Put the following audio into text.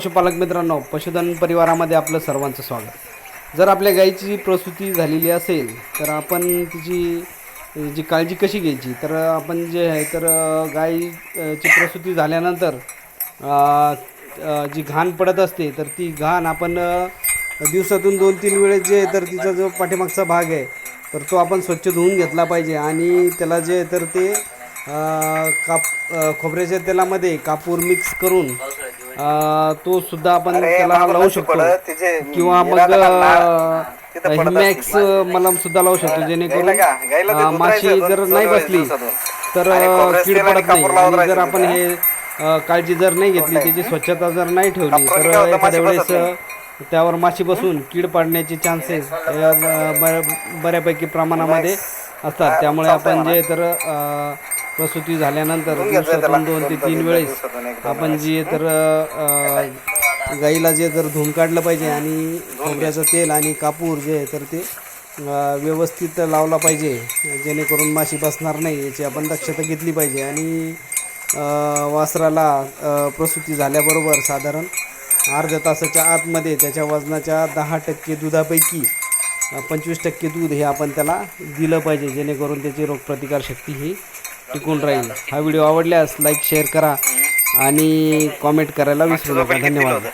पशुपालक मित्रांनो पशुधन परिवारामध्ये आपलं सर्वांचं स्वागत. जर आपल्या गाईची प्रसूती झालेली असेल तर आपण तिची जी काळजी कशी घ्यायची? तर आपण जे आहे तर गाईची प्रसूती झाल्यानंतर जी घाण पडत असते तर ती घाण आपण दिवसातून दोन तीन वेळेस जे तर तिचा जो पाठीमागचा भाग आहे तर तो आपण स्वच्छ धुवून घेतला पाहिजे. आणि त्याला जे आहे तर ते काप खोबऱ्याच्या तेलामध्ये कापूर मिक्स करून तो सुद्धा आपण त्याला लावू शकतो. किंवा मग हिमॅक्स मलम सुद्धा लावू शकतो जेणेकरून माशी जर नाही बसली तर कीड पडत नाही. आणि जर आपण हे काळजी जर नाही घेतली त्याची स्वच्छता जर नाही ठेवली तर एखाद्या वेळेस त्यावर माशी बसून कीड पाडण्याचे चान्सेस बऱ्यापैकी प्रमाणामध्ये असतात. त्यामुळे आपण जे तर प्रसूती झाल्यानंतर दिवसातून दोन ते तीन वेळेस आपण जी तर गाईला जे तर धुवून काढलं पाहिजे आणि खोबऱ्याचं तेल आणि कापूर जे आहे तर ते व्यवस्थित लावला पाहिजे. जेणेकरून माशी बसणार नाही याची आपण दक्षता घेतली पाहिजे. आणि वासराला प्रसूती झाल्याबरोबर साधारण अर्ध्या तासाच्या आतमध्ये त्याच्या वजनाच्या दहा टक्के दुधापैकी पंचवीस टक्के दूध हे आपण त्याला दिलं पाहिजे. जेणेकरून त्याची रोगप्रतिकारशक्ती ही टिकून राहील. हा व्हिडिओ आवडल्यास लाईक शेअर करा आणि कॉमेंट करायला विसरू नका. धन्यवाद.